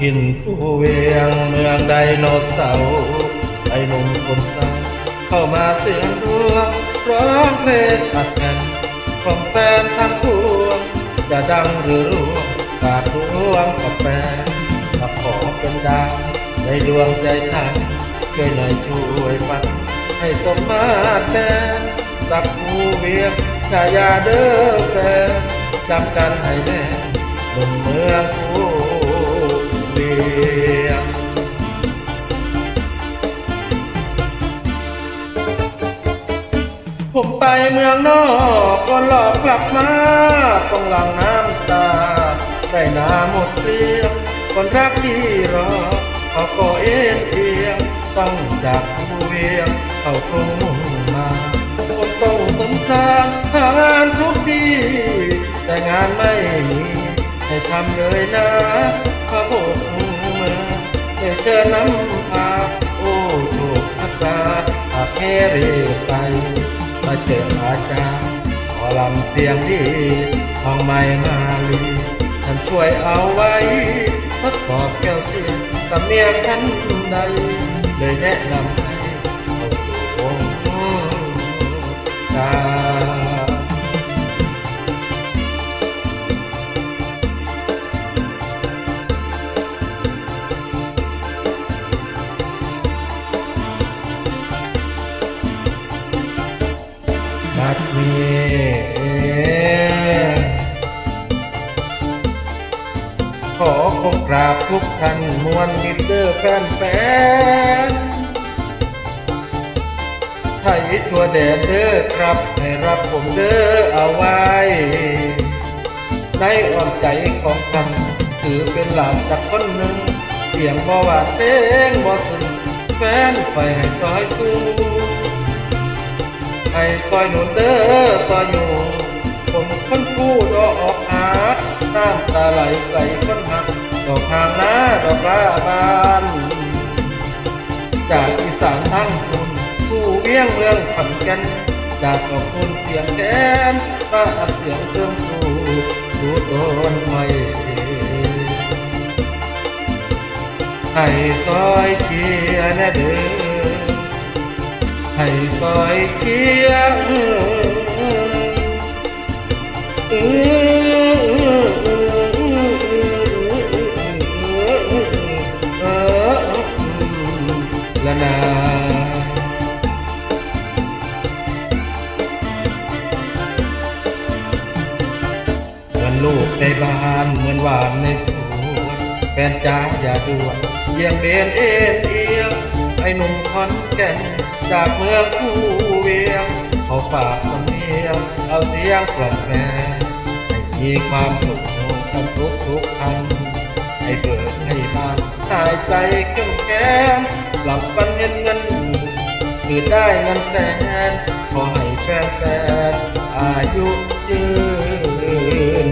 ถิ่นผู้เวียงเมืองไดโนเสาร์ไอ้หนุ่มคนเศร้าเข้ามาเสียงดวงร้องเพลงอัดแน่นของแฟนทั้งพวงจะดังหรือร่วงกาดดวงกับแฟนมาขอเป็นดาวในดวงใจท่านช่วยหน่อยช่วยฟังให้สมมาตรแม่สักผู้เวียงชายาเด้อแฟนจำกันให้แน่หนุ่มเมืองผู้ ผมไปเมืองนอกก็หลอกกลับมาต้องหลังน้ำตาได้นาหมดเกลี้ยงคนรักที่รอเขาก็เอ็นเอียงต้องจากเวียงเขาคงมุ่งมาคนต้องสงสารหางานทุกที่แต่งานไม่มีให้ทำเลยนะพระโบ ได้เจอน้ำตาโอ้โชคชะตาหากแค่เรไปมาเจออาจารย์ขอลำเสียงดีทองไม่มาลีท่านช่วยเอาไว้ทดสอบแก้วเสียงสำเนียงท่านใดเลยแนะนำ บัดนี้ขอคงกราบทุกท่านมวลมิเดอร์แฟนแฟนไทยทัวแดนเด้อครับ ให้รับผมเด้อเอาไว้ ในอ้อมใจของท่านถือเป็นหลานจากคนหนึ่ง เสียงบ่หวาเพลงบ่ซึ้งแฟนไปให้ซอยสู้ ให้ซอยหนุนเด้อซอยอยู่ผมคนผู้ดอกออกหาน้ำตาไหลไหลคนหักดอกหางหน้าดอกลาบาน จากอีสานทั้งคุณผู้เวียงเมืองขอนแก่นจากขอบคุณเสียงแกนตาอัดเสียงเสื่อมผู้รู้ตนไว้ให้ซอยเชีย ให้ซอยเชียร์ละนาเหมือนลูกในบ้านเหมือนหวานในสวนแฟนจ้าอย่าด่วนเยี่ยงเบนเอ็นเอียงไอ้หนุ่มขอนแก่น จากเมืองผู้เวียง เขาฝากสำเนียงเอาเสียงกล่อมแฟนให้มีความสุขกันทุกทุกท่านให้เบิกให้บานหายใจเข้มแข็งหลับปันเห็นเงินคือได้เงินแสนขอให้แฟนๆอายุยืน